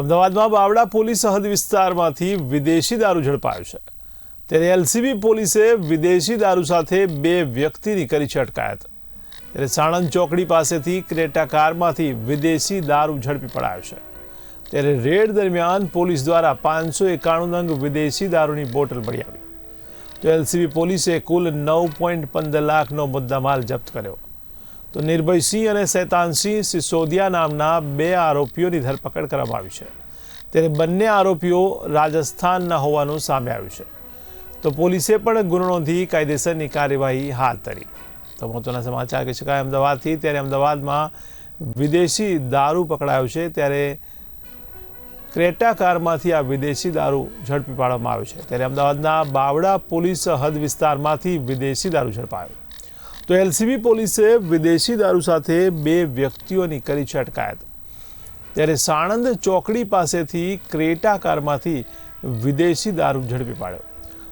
અમદાવાદમાં બાવડા પોલીસ હદ વિસ્તારમાંથી વિદેશી દારૂ ઝડપાયો છે. ત્યારે એલસીબી પોલીસે વિદેશી દારૂ સાથે બે વ્યક્તિની કરી છે અટકાયત. ત્યારે સાણંદ ચોકડી પાસેથી ક્રેટા કારમાંથી વિદેશી દારૂ ઝડપી પડાયો છે. ત્યારે રેડ દરમિયાન પોલીસ દ્વારા પાંચસો એકાણું નંગ વિદેશી દારૂની બોટલ મળી આવી. તો એલસીબી પોલીસે કુલ નવ પોઈન્ટ પંદર લાખનો મુદ્દામાલ જપ્ત કર્યો. તો નિર્ભયસિંહ અને શૈતાનસિંહ સિસોદિયા નામના બે આરોપીઓની ધરપકડ કરવામાં આવી છે. ત્યારે બંને આરોપીઓ રાજસ્થાનના હોવાનું સામે આવ્યું છે. તો પોલીસે પણ ગુનો નોંધી કાયદેસરની કાર્યવાહી હાથ ધરી. તો મહત્વના સમાચાર કહી શકાય અમદાવાદથી ત્યારે અમદાવાદમાં વિદેશી દારૂ પકડાયો છે ત્યારે ક્રેટા કારમાંથી આ વિદેશી દારૂ ઝડપી પાડવામાં આવ્યો છે. ત્યારે અમદાવાદના બાવડા પોલીસ હદ વિસ્તારમાંથી વિદેશી દારૂ ઝડપાયો. તો એલસીબી પોલીસે વિદેશી દારૂ સાથે બે વ્યક્તિઓની કરી છે અટકાયત ત્યારે સાણંદ ચોકડી પાસેથી ક્રેટા કારમાંથી વિદેશી દારૂ ઝડપી પાડ્યો.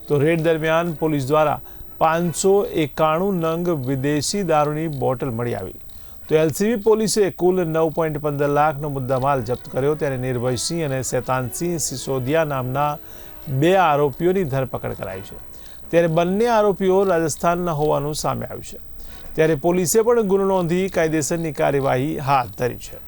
તો રેડ દરમિયાન પોલીસ દ્વારા પાંચસો એકાણું નંગ વિદેશી દારૂની બોટલ મળી આવી. તો એલસીબી પોલીસે કુલ નવ પોઈન્ટ પંદર લાખનો મુદ્દામાલ જપ્ત કર્યો. ત્યારે નિર્ભયસિંહ અને શેતાનસિંહ સિસોદિયા નામના બે આરોપીઓની ધરપકડ કરાઈ છે. ત્યારે બંને આરોપીઓ રાજસ્થાનના હોવાનું સામે આવ્યું છે. ત્યારે પોલીસે પણ ગુનો નોંધી કાયદેસરની કાર્યવાહી હાથ ધરી છે.